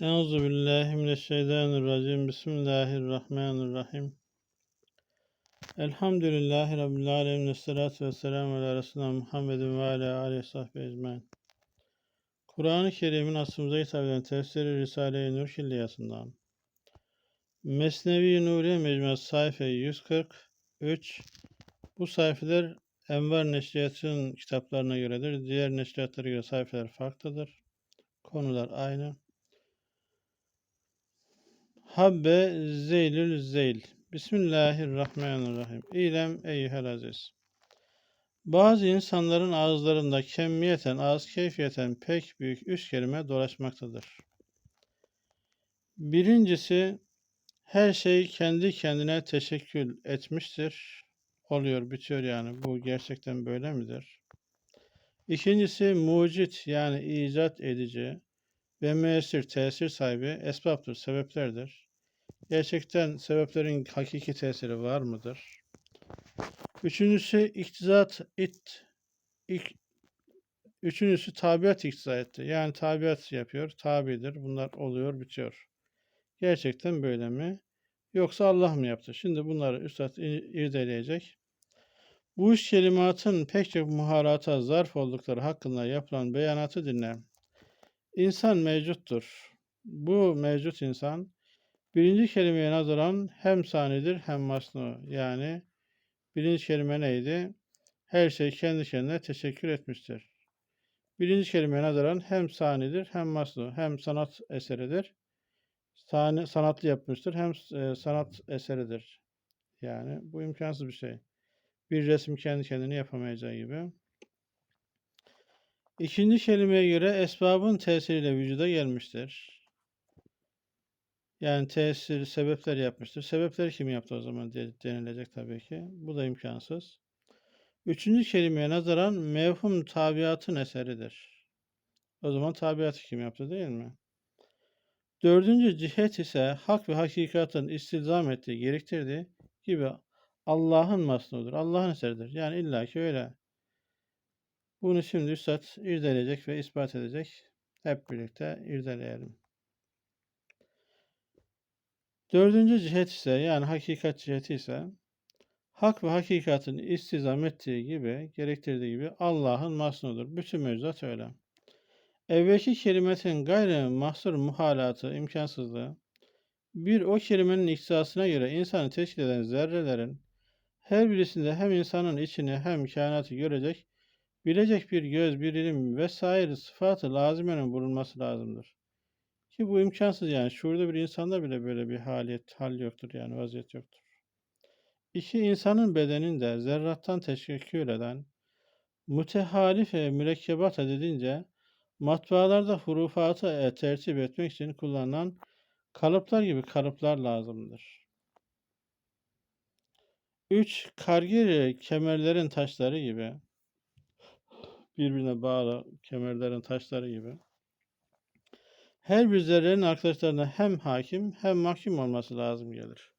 Euzu billahi mineşşeytanirracim. Bismillahirrahmanirrahim. Elhamdülillahi rabbil alamin. Essalatu vesselamu ala resulina Muhammedin ve ala alihi sahbihi ecmaîn. Kur'an-ı Kerim'in aslımıza hitap eden tefsiri Risale-i Nur Külliyasından. Mesnevi Nuriye Mecmuası sayfa 143. Bu sayfeler Envar Neşriyat'ın kitaplarına göredir. Diğer neşriyatlara göre sayfeler farklıdır. Konular aynı. Habbe zeylül zeyl. Bismillahirrahmanirrahim. İlem eyyühel aziz. Bazı insanların ağızlarında kemmiyeten, ağız keyfiyeten pek büyük üç kelime dolaşmaktadır. Birincisi, her şey kendi kendine teşekkül etmiştir. Oluyor, bitiyor yani. Bu gerçekten böyle midir? İkincisi, mucit yani icat edici ve müessir, tesir sahibi esbaptır, sebeplerdir. Gerçekten sebeplerin hakiki tesiri var mıdır? Üçüncüsü iktizat it ik, Üçüncüsü tabiat iktiza etti. Yani tabiat yapıyor, tabidir. Bunlar oluyor, bitiyor. Gerçekten böyle mi? Yoksa Allah mı yaptı? Şimdi bunları Üstad irdeleyecek. Bu üç kelimatın pek çok muharata zarf oldukları hakkında yapılan beyanatı dinle. İnsan mevcuttur. Bu mevcut insan birinci kelimeye nazaran hem sanidir hem masnu. Yani birinci kelime neydi? Her şey kendi kendine teşekkür etmiştir. Birinci kelimeye nazaran hem sanidir hem masnu. Hem sanat eseridir. Sani, sanatlı yapmıştır hem e, sanat eseridir. Yani bu imkansız bir şey. Bir resim kendi kendini yapamayacağı gibi. İkinci kelimeye göre esbabın tesiriyle vücuda gelmiştir. Yani tesir, sebepler yapmıştır. Sebepleri kim yaptı o zaman denilecek tabii ki. Bu da imkansız. Üçüncü kelimeye nazaran mevhum tabiatın eseridir. O zaman tabiatı kim yaptı değil mi? Dördüncü cihet ise hak ve hakikatın istilzam ettiği, gerektirdiği gibi Allah'ın masnudur. Allah'ın eseridir. Yani illaki öyle. Bunu şimdi Üstad irdeleyecek ve ispat edecek. Hep birlikte irdeleyelim. Dördüncü cihet ise yani hakikat ciheti ise hak ve hakikatin istizam ettiği gibi, gerektirdiği gibi Allah'ın masnudur. Bütün mevzuat öyle. Evvelki kelimetin gayri mahsur muhalatı, imkansızlığı, bir o kelimenin iktisasına göre insanı teşkil eden zerrelerin her birisinde hem insanın içini hem kainatı görecek bilecek bir göz, bir ilim vesaire sıfatı lazimenin bulunması lazımdır. Ki bu imkansız yani. Şurada bir insanda bile böyle bir haliyet, hal yoktur yani vaziyet yoktur. İki insanın bedeninde zerrattan teşekkür eden mütehalif ve mürekkebat edince matbaalarda hurufatı e, tertip etmek için kullanılan kalıplar gibi kalıplar lazımdır. 3. Kargir kemerlerin taşları gibi birbirine bağlı kemerlerin taşları gibi. Her bir zerrenin arkadaşlarına hem hakim hem mahkum olması lazım gelir.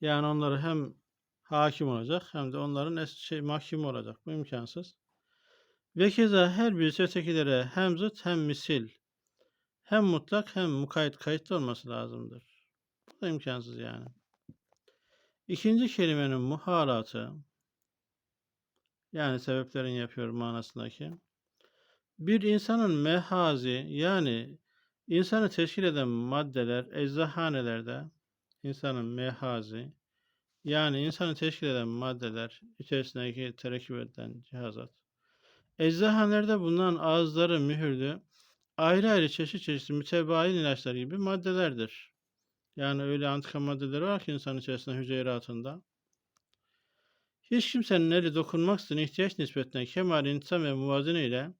Yani onları hem hakim olacak hem de onların şey, mahkum olacak. Bu imkansız. Ve keza her bir ötekilere hem zıt hem misil, hem mutlak hem mukayyet kayıtlı olması lazımdır. Bu da imkansız yani. İkinci kelimenin muharatı yani sebeplerin yapıyor manasındaki. Bir insanın mehazi yani insanı teşkil eden maddeler eczahanelerde insanın mehazi yani insanı teşkil eden maddeler içerisindeki terekküp edilen cihazat. Eczahanelerde bulunan ağızları mühürlü ayrı ayrı çeşit çeşit mütebayin ilaçlar gibi maddelerdir. Yani öyle antika maddeler var ki insan içerisinde hücreratında. Hiç kimsenin eli dokunmaksızın ihtiyaç nispetine kemal intisam ve muvazene ile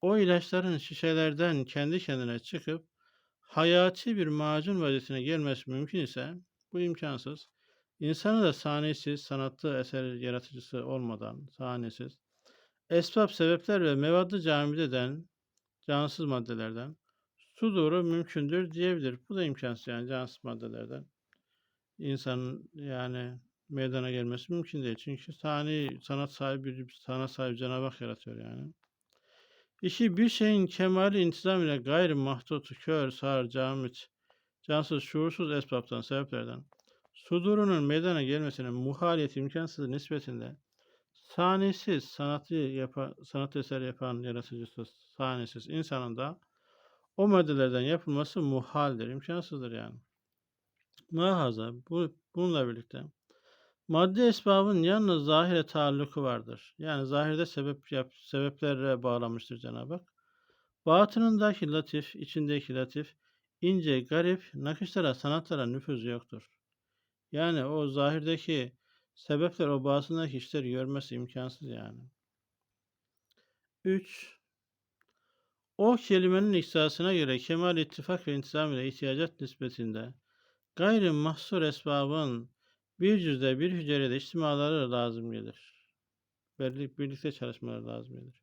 o ilaçların şişelerden kendi kendine çıkıp hayati bir macun vaziyetine gelmesi mümkün ise bu imkansız. İnsanı da sahnesiz, sanatlı eser yaratıcısı olmadan sahnesiz, esbab, sebepler ve mevaddı camide eden cansız maddelerden su doğru mümkündür diyebilir. Bu da imkansız yani cansız maddelerden. İnsanın yani meydana gelmesi mümkün değil. Çünkü sani sanat sahibi bir sanat sahibi Cenab-ı Hak yaratıyor yani. İki, bir şeyin kemali intizam ile gayri mahdutu, kör, sağır, camit, cansız, şuursuz esbaptan, sebeplerden, sudurunun meydana gelmesinin muhaliyet imkansız nispetinde, sanisiz, sanatı yapan, sanat eseri yapan yaratıcısı, sanisiz insanın da o maddelerden yapılması muhaldir, imkansızdır yani. Mahaza, bu, bununla birlikte madde esbabın yalnız zahire taalluku vardır. Yani zahirde sebep yap, sebeplere bağlamıştır Cenab-ı Hak. Batınındaki latif, içindeki latif, ince, garip, nakışlara, sanatlara nüfuz yoktur. Yani o zahirdeki sebepler o batındaki işleri görmesi imkansız yani. 3. O kelimenin ihsasına göre kemal ittifak ve intizam ile ihtiyacat nispetinde gayri mahsur esbabın bir cüzde bir hücrede içtimaları lazım gelir. Birlikte çalışmaları lazım gelir.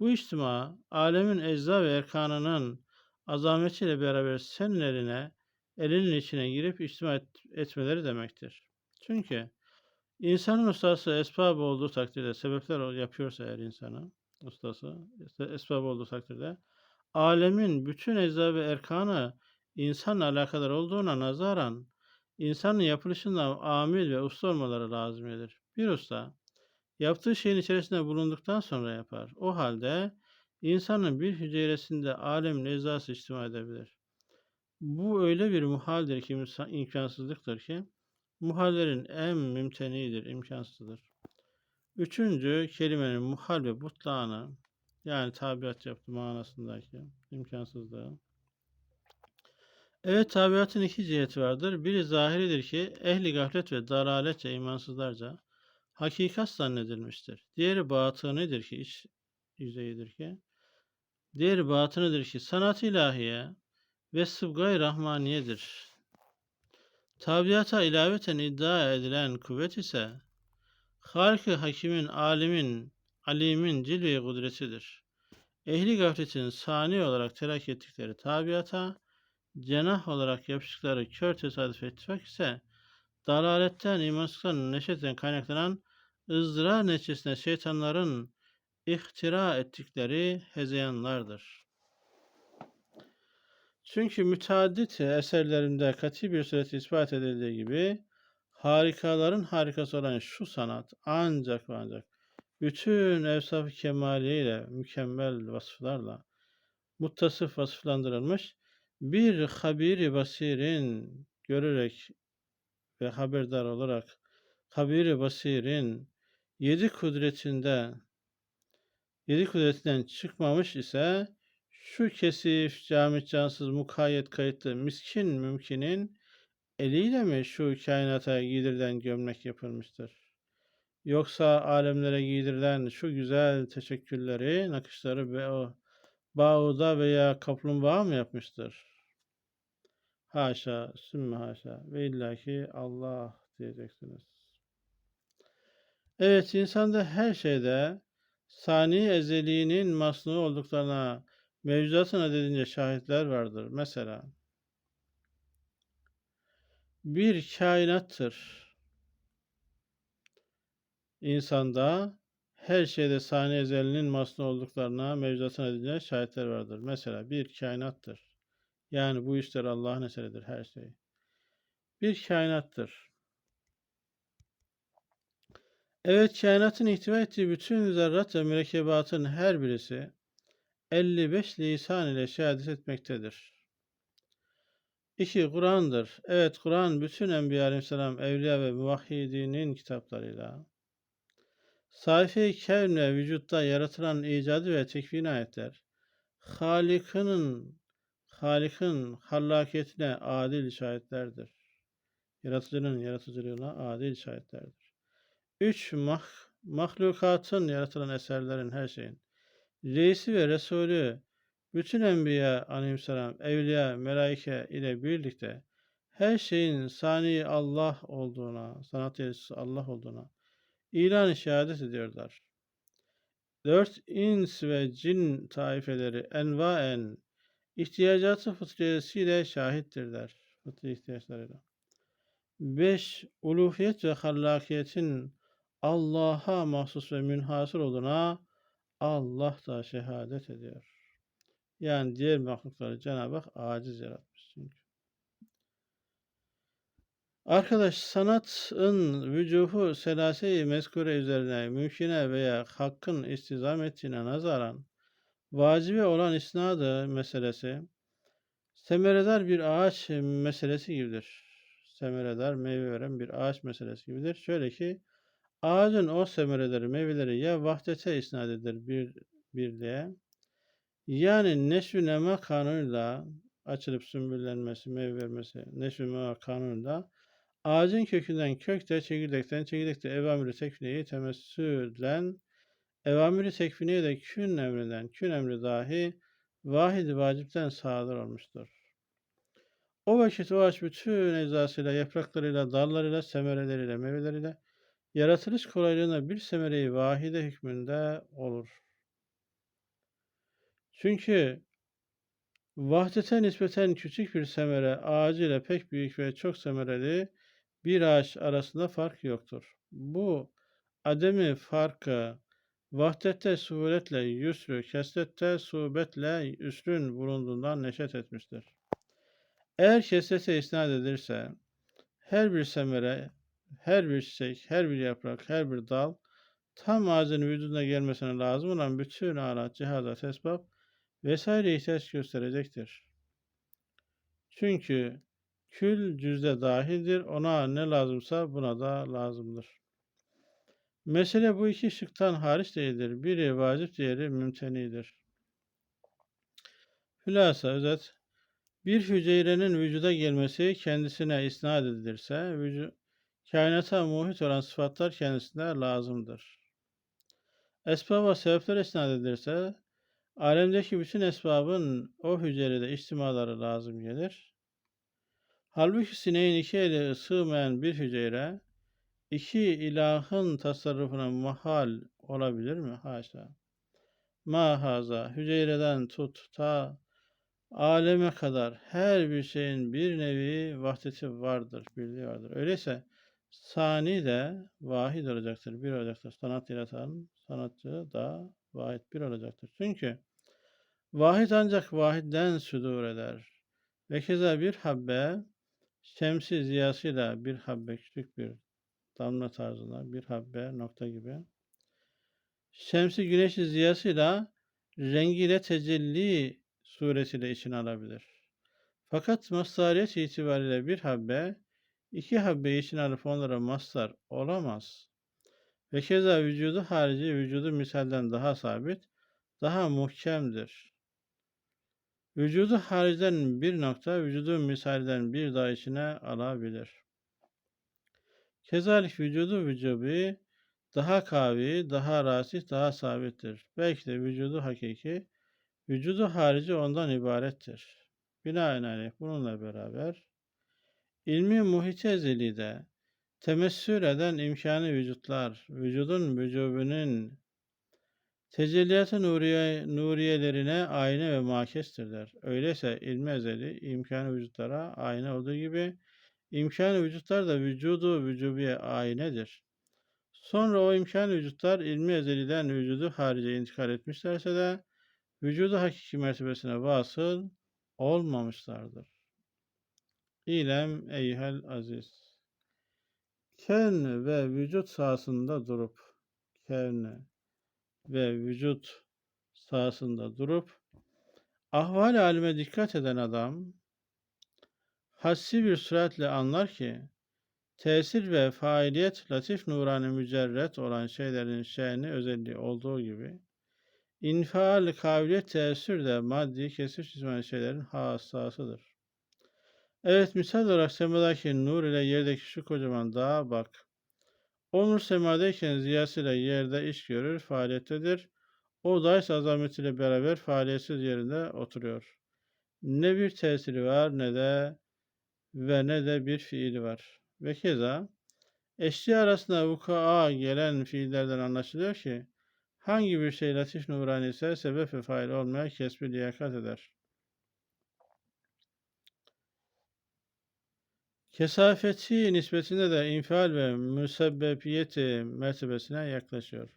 Bu içtima alemin ecza ve erkanının azametiyle beraber senin eline, elinin içine girip içtima et, etmeleri demektir. Çünkü insanın ustası esbab olduğu takdirde, sebepler yapıyorsa eğer insanı, ustası, esbab olduğu takdirde, alemin bütün ecza ve erkanı insanla alakadar olduğuna nazaran, insanın yapılışında amil ve usta olmaları lazım gelir. Bir usta, yaptığı şeyin içerisinde bulunduktan sonra yapar. O halde insanın bir hücresinde alemin eczası içtima edebilir. Bu öyle bir muhaldir ki, imkansızlıktır ki, muhallerin en mümtenidir, imkansızdır. Üçüncü kelimenin muhal ve butlağını, yani tabiat yaptı manasındaki imkansızlığı. Evet tabiatın iki ciheti vardır. Biri zahiridir ki ehli gaflet ve dalaletçe imansızlarca hakikat zannedilmiştir. Diğeri batınidir ki iç yüzeyidir ki. Diğeri batınidir ki sanat ilahiye ve sıbgay rahmaniyedir. Tabiata ilaveten iddia edilen kuvvet ise Harik-i Hakim'in, alimin, alimin cilve kudretidir. Ehli gafletin sani olarak terak ettikleri tabiata, cenah olarak yapıştıkları kör tesadüf ittifak ise dalaletten, imansızlıktan, neşetten kaynaklanan ızdırar neticesinde şeytanların ihtira ettikleri hezeyanlardır. Çünkü müteaddit eserlerinde kati bir surette ispat edildiği gibi harikaların harikası olan şu sanat ancak ve ancak bütün evsaf-ı kemaliyle, mükemmel vasıflarla muttasıf vasıflandırılmış bir habiri basirin görerek ve haberdar olarak habiri basirin yedi kudretinde yedi kudretinden çıkmamış ise şu kesif, camit cansız, mukayyet kayıtlı, miskin mümkinin eliyle mi şu kainata giydirilen gömlek yapılmıştır? Yoksa alemlere giydirilen şu güzel teşekkürleri, nakışları ve o bağuda veya kaplumbağa mı yapmıştır? Haşa, sümme haşa ve illaki Allah diyeceksiniz. Evet, insanda her şeyde sani ezeliğinin masnu olduklarına mevzuatına dedince şahitler vardır. Mesela bir kainattır. İnsanda her şeyde sani ezelinin masnu olduklarına mevzuatına dedince şahitler vardır. Mesela bir kainattır. Yani bu işler Allah'ın eseridir her şey. Bir kainattır. Evet kainatın ihtiva ettiği bütün zerrat ve mürekkebatın her birisi 55 lisan ile şehadet etmektedir. 2. Kur'an'dır. Evet Kur'an bütün Enbiya Aleyhisselam, Evliya ve Muvahhidinin kitaplarıyla sayfa-i kevn ve vücutta yaratılan icadı ve tekvin ayetler Halik'inin Halik'in hallakiyetine adil şahitlerdir. Yaratıcının yaratıcılığına adil şahitlerdir. 3. Mah mahlukatın yaratılan eserlerin her şeyin reisi ve resulü bütün enbiya aleyhisselam, evliya, melaike ile birlikte her şeyin sani Allah olduğuna, sanat Allah olduğuna ilan şehadet ediyorlar. Dört ins ve cin taifeleri envaen ihtiyacatı fıtriyesiyle şahittirler. Fıtri ihtiyaçlarıyla. 5. Uluhiyet ve hallakiyetin Allah'a mahsus ve münhasır olduğuna Allah da şehadet ediyor. Yani diğer mahlukları Cenab-ı Hak aciz yaratmış çünkü. Arkadaş sanatın vücuhu selase-i mezkure üzerine mümküne veya hakkın istizam ettiğine nazaran vacibe olan isnadı meselesi semeredar bir ağaç meselesi gibidir. Semeredar meyve veren bir ağaç meselesi gibidir. Şöyle ki ağacın o semereleri, meyveleri ya vahdete isnat edilir bir birliğe yani neşv nema kanunuyla açılıp sümbüllenmesi, meyve vermesi, neşv nema kanunuyla ağacın kökünden kökte, çekirdekten çekirdekte evamiri tekfineyi temessülen evamiri tekfineye de kün emrinden, kün emri dahi vahid vacipten sadır olmuştur. O vakit o ağaç bütün eczasıyla, yapraklarıyla, dallarıyla, semereleriyle, meyveleriyle yaratılış kolaylığına bir semereyi vahide hükmünde olur. Çünkü vahdete nispeten küçük bir semere ağacı ile pek büyük ve çok semereli bir ağaç arasında fark yoktur. Bu ademi farkı vahdette suhuletle yüsrü, kesrette subetle üsrün bulunduğundan neşet etmiştir. Eğer kesrete isnat edilirse her bir semere, her bir çiçek, her bir yaprak, her bir dal tam ağacın vücuduna gelmesine lazım olan bütün alat, cihazat, esbab vesaire ihtiyaç gösterecektir. Çünkü kül cüzde dahildir. Ona ne lazımsa buna da lazımdır. Mesele bu iki şıktan hariç değildir. Biri vacip, diğeri mümtenidir. Hülasa özet, bir hücrenin vücuda gelmesi kendisine isnat edilirse, vücu, kainata muhit olan sıfatlar kendisine lazımdır. Esbaba sebepler isnat edilirse, Alemdeki bütün esbabın o hücrede içtimaları lazım gelir. Halbuki sineğin iki eli sığmayan bir hücre, iki ilahın tasarrufuna mahal olabilir mi? Haşa. Mahaza, hücreden tut ta aleme kadar her bir şeyin bir nevi vahdeti vardır, birliği vardır. Öyleyse sani de vahid olacaktır, bir olacaktır. Sanat yaratan sanatçı da vahid bir olacaktır. Çünkü vahid ancak vahidden südur eder. Ve keza bir habbe şemsi ziyasıyla bir habbe küçük bir damla tarzında bir habbe nokta gibi şemsi güneşi ziyasıyla rengiyle tecelli suresiyle içine alabilir. Fakat mastariyet itibariyle bir habbe iki habbe için alıp onlara mastar olamaz. Ve keza vücudu harici vücudu misalden daha sabit, daha muhkemdir. Vücudu haricden bir nokta, vücudu misalden bir daha içine alabilir. Kezalik vücudu vücubi daha kavi, daha rasih, daha sabittir. Belki de vücudu hakiki, vücudu harici ondan ibarettir. Binaenaleyh bununla beraber ilmi muhite de temessül eden imkanı vücutlar, vücudun vücubunun tecelliyat-ı nuriye, nuriyelerine ayna ve makestirler. Öyleyse ilmi ezeli imkanı vücutlara ayna olduğu gibi imkanı vücutlar da vücudu vücubiye aynedir. Sonra o imkan vücutlar ilmi ezeliden vücudu harice intikal etmişlerse de vücudu hakiki mertebesine vasıl olmamışlardır. İlem eyhel aziz. Kevn ve vücut sahasında durup kevn ve vücut sahasında durup ahval halime dikkat eden adam hassi bir süratle anlar ki tesir ve faaliyet latif nurani mücerret olan şeylerin şeyini özelliği olduğu gibi infial kabiliyet tesir de maddi kesif cismani şeylerin hassasıdır. Evet misal olarak semadaki nur ile yerdeki şu kocaman dağa bak. O nur semadayken ziyasıyla yerde iş görür, faaliyettedir. O da ise azametiyle beraber faaliyetsiz yerinde oturuyor. Ne bir tesiri var ne de ve ne de bir fiili var. Ve keza eşya arasında vuku'a gelen fiillerden anlaşılıyor ki hangi bir şey latif nurani ise sebep ve fail olmaya kesbi liyakat eder. Kesafeti nispetinde de infial ve müsebbebiyeti mertebesine yaklaşıyor.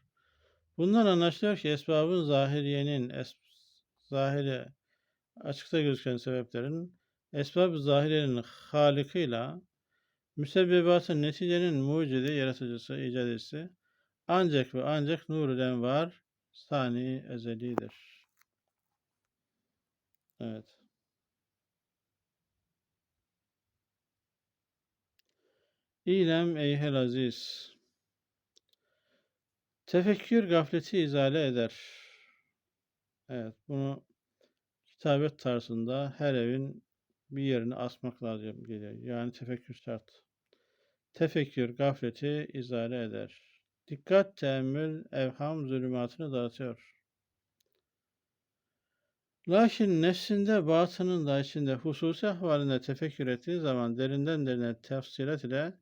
Bundan anlaşılıyor ki esbabın zahiriyenin es zahiri açıkta gözüken sebeplerin esbab-ı halikıyla müsebbibatın neticenin mucidi, yaratıcısı, icadesi ancak ve ancak nur var sani ezelidir. Evet. İlem eyhel aziz. Tefekkür gafleti izale eder. Evet, bunu kitabet tarzında her evin bir yerini asmak lazım geliyor. Yani tefekkür şart. Tefekkür gafleti izale eder. Dikkat, teemmül, evham zulümatını dağıtıyor. Lakin nefsinde, batınında, içinde, hususi ahvalinde tefekkür ettiği zaman derinden derine tefsilat ile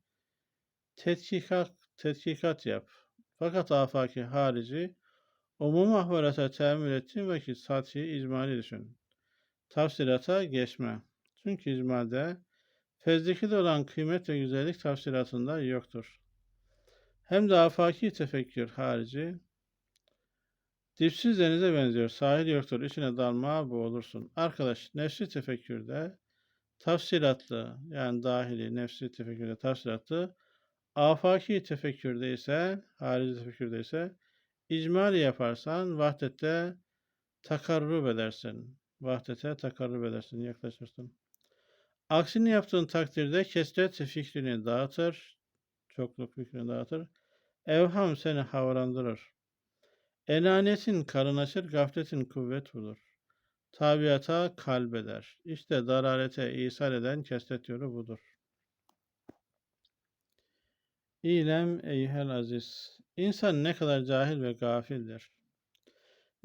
tetkikat, tetkikat yap. Fakat afaki harici, umum ahvalata teemmül ettiğin vakit sathi icmali düşün. Tafsilata geçme. Çünkü icmalde fezlikide olan kıymet ve güzellik tafsilatında yoktur. Hem de afaki tefekkür harici, dipsiz denize benziyor, sahil yoktur, içine dalma boğulursun. Arkadaş, nefsi tefekkürde tafsilatlı, yani dahili nefsi tefekkürde tafsilatlı, afaki tefekkürde ise, harici tefekkürde ise, icmali yaparsan vahdette takarrub edersin. Vahdete takarrub edersin, yaklaşırsın. Aksini yaptığın takdirde kesret fikrini dağıtır, çokluk fikrini dağıtır. Evham seni havrandırır. Enaniyetin karın açır, gafletin kuvvet bulur. Tabiata kalbeder. İşte daralete isal eden kesret yolu budur. İlem eyhel aziz. İnsan ne kadar cahil ve gafildir.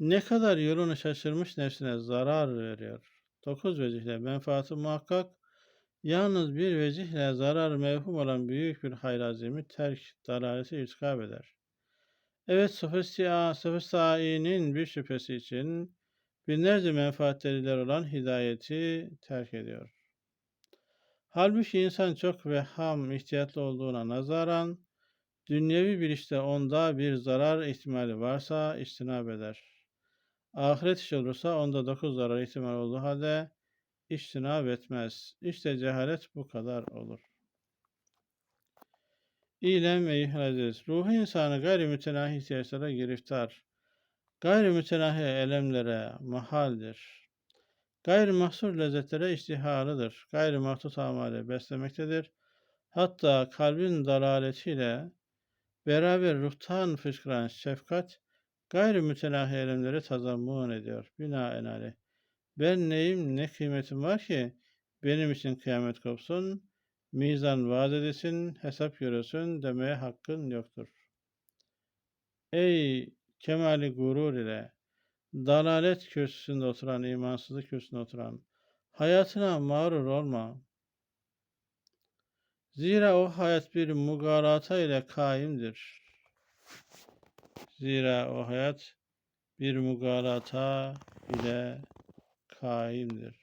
Ne kadar yolunu şaşırmış nefsine zarar veriyor. Dokuz vecihle menfaati muhakkak, Yalnız bir vecihle zarar mevhum olan büyük bir hayrazimi terk, dalaleti irtikab eder. Evet, sofistai'nin bir şüphesi için binlerce menfaatleriler olan hidayeti terk ediyor. Halbuki insan çok ve ham ihtiyatlı olduğuna nazaran, dünyevi bir işte onda bir zarar ihtimali varsa istinab eder. Ahiret iş olursa onda dokuz zarar ihtimali olduğu halde iştinab etmez. İşte cehalet bu kadar olur. İlem ey aziz, ruhu insanı gayri mütenahi ihtiyaçlara giriftar, gayri mütenahi elemlere mahaldir. Gayri mahsur lezzetlere iştihalıdır. Gayri mahdut amale beslemektedir. Hatta kalbin dalaletiyle beraber ruhtan fışkıran şefkat gayri mütenahi elemleri tazammun ediyor. Binaenaleyh. Ben neyim, ne kıymetim var ki benim için kıyamet kopsun, mizan vaat edesin, hesap göresin demeye hakkın yoktur. Ey kemali gurur ile dalalet köşesinde oturan, imansızlık köşesinde oturan, hayatına mağrur olma. Zira o hayat bir mugarata ile kaimdir. Zira o hayat bir mugarata ile kaimdir.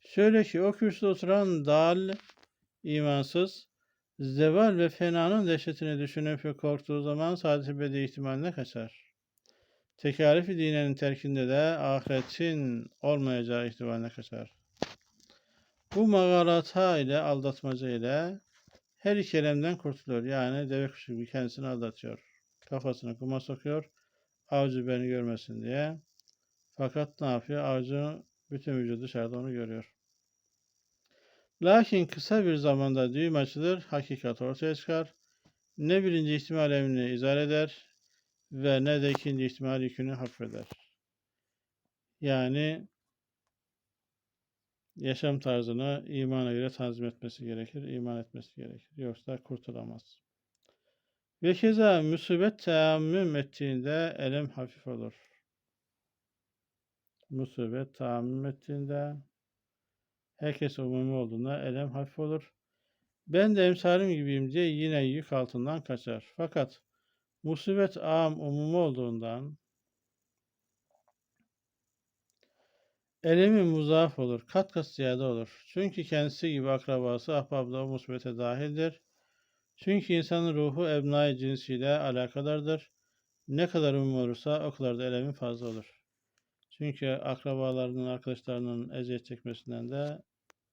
Şöyle ki o kürsüde oturan dal, imansız, zeval ve fenanın dehşetini düşünüp ve korktuğu zaman saadet bedi ihtimaline kaçar. Tekalifi dinenin terkinde de ahiretin olmayacağı ihtimaline kaçar. Bu mağarata ile aldatmaca ile her iki elemden kurtuluyor. Yani deve kuşu gibi kendisini aldatıyor. Kafasını kuma sokuyor. Avcı beni görmesin diye. Fakat ne yapıyor? Avcı bütün vücudu dışarıda onu görüyor. Lakin kısa bir zamanda düğüm açılır, hakikat ortaya çıkar. Ne birinci ihtimal emrini izah eder ve ne de ikinci ihtimal yükünü hafifeder. Yani yaşam tarzını imana göre tanzim etmesi gerekir, iman etmesi gerekir. Yoksa kurtulamaz. Ve keza musibet teammüm ettiğinde elem hafif olur. Musibet teammüm ettiğinde herkes umumi olduğunda elem hafif olur. Ben de emsalim gibiyim diye yine yük altından kaçar. Fakat musibet am umumi olduğundan Elemi muzaf olur, kat kat ziyade olur. Çünkü kendisi gibi akrabası ahbabda o musbete dahildir. Çünkü insanın ruhu ebnai cinsiyle alakadardır. Ne kadar umum olursa o kadar da elemi fazla olur. Çünkü akrabalarının, arkadaşlarının eziyet çekmesinden de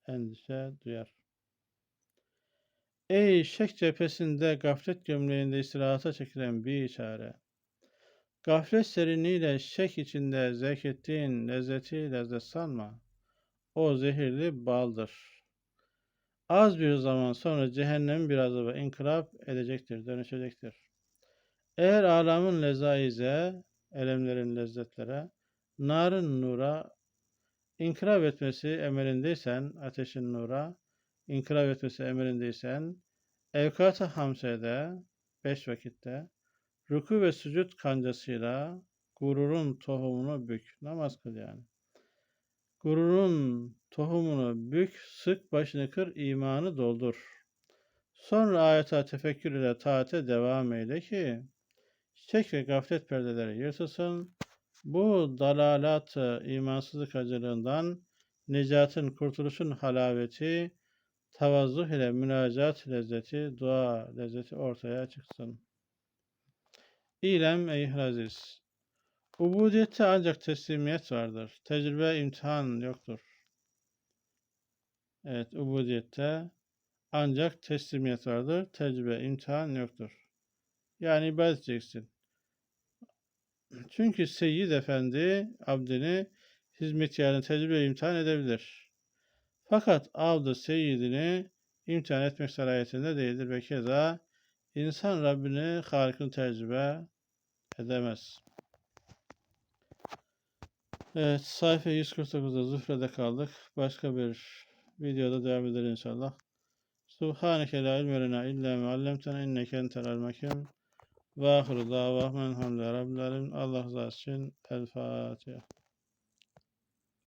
endişe duyar. Ey şek cephesinde gaflet gömleğinde istirahata çekilen bir çare. Gaflet serinliğiyle şek içinde zevk ettiğin lezzeti lezzet sanma. O zehirli baldır. Az bir zaman sonra cehennem bir azaba inkılap edecektir, dönüşecektir. Eğer alamın lezaize, elemlerin lezzetlere, narın nura inkılap etmesi emelindeysen, ateşin nura inkılap etmesi emrindeysen, evkat-ı hamsede, beş vakitte, ruku ve sücud kancasıyla gururun tohumunu bük. Namaz kıl yani. Gururun tohumunu bük, sık başını kır, imanı doldur. Sonra ayeta tefekkür ile taate devam eyle ki, şek ve gaflet perdeleri yırtılsın. Bu dalalat imansızlık acılığından necatın, kurtuluşun halaveti, tavazzuh ile münacat lezzeti, dua lezzeti ortaya çıksın. İlem ey aziz. Ubudiyette ancak teslimiyet vardır. Tecrübe, imtihan yoktur. Evet, ubudiyette ancak teslimiyet vardır. Tecrübe, imtihan yoktur. Yani ibadet edeceksin. Çünkü Seyyid Efendi abdini hizmetkarını tecrübe imtihan edebilir. Fakat avdı seyyidini imtihan etmek salayetinde değildir ve keza insan Rabbini Halik'ini tecrübe edemez. Evet sayfa 149'da zührede kaldık. Başka bir videoda devam eder inşallah. Subhaneke la ilme illa me allamtena inneke entel hakim. Və axiru davahmən hamdə rəblərin Allah rızası üçün Əl-Fatiha.